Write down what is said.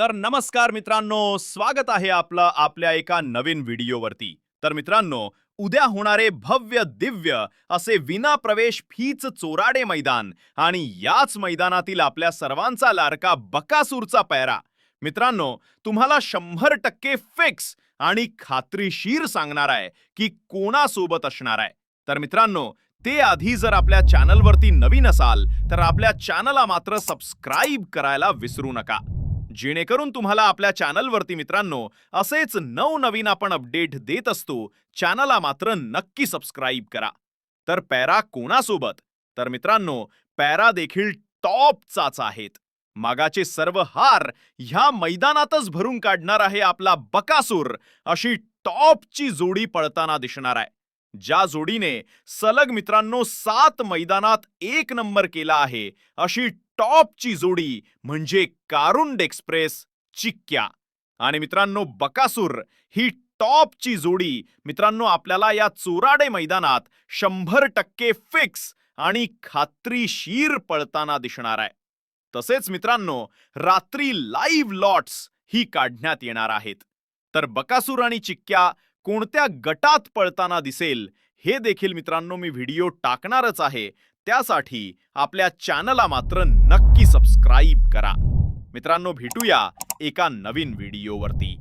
तर नमस्कार मित्रांनो स्वागत आहे आपलं आपल्या एका नवीन व्हिडिओवरती. तर मित्रांनो उद्या होणारे भव्य दिव्य असे विना प्रवेश फीच चोराडे मैदान आणि याच मैदानातील आपल्या सर्वांचा लाडका बकासूरचा पैरा. मित्रांनो तुम्हाला शंभर टक्के फिक्स आणि खात्रीशीर सांगणार आहे की कोणासोबत असणार आहे. तर मित्रांनो ते आधी जर आपल्या चॅनलवरती नवीन असाल तर आपल्या चॅनलला मात्र सबस्क्राईब करायला विसरू नका. जेणेकरून तुम्हाला आपल्या चॅनलवरती मित्रांनो असेच नवनवीन आपण अपडेट देत असतो चॅनलला मात्र नक्की सबस्क्राईब करा. तर पॅरा कोणासोबत? तर मित्रांनो पॅरा देखील टॉपचाच आहेत. मागाचे सर्व हार ह्या मैदानातच भरून काढणार आहे आपला बकासूर अशी टॉपची जोडी पळताना दिसणार आहे. ज्या जोडीने सलग मित्रांनो सात मैदानात एक नंबर केला आहे अशी टॉपची जोडी म्हणजे कारुंड एक्सप्रेस चिक्क्या. आणि मित्रांनो बकासूर ही टॉपची जोडी मित्रांनो आपल्याला या चोराडे मैदानात शंभर टक्के फिक्स आणि खात्रीशीर पळताना दिसणार आहे. तसेच मित्रांनो रात्री लाईव्ह लॉट्स ही काढण्यात येणार आहेत. तर बकासूर आणि चिक्क्या कोणत्या गटात पळताना दिसेल हे देखील मित्रांनो मी व्हिडिओ टाकणारच आहे. त्यासाठी आपल्या चॅनलला मात्र नक्की सबस्क्राईब करा. मित्रांनो भेटूया एका नवीन व्हिडिओवरती.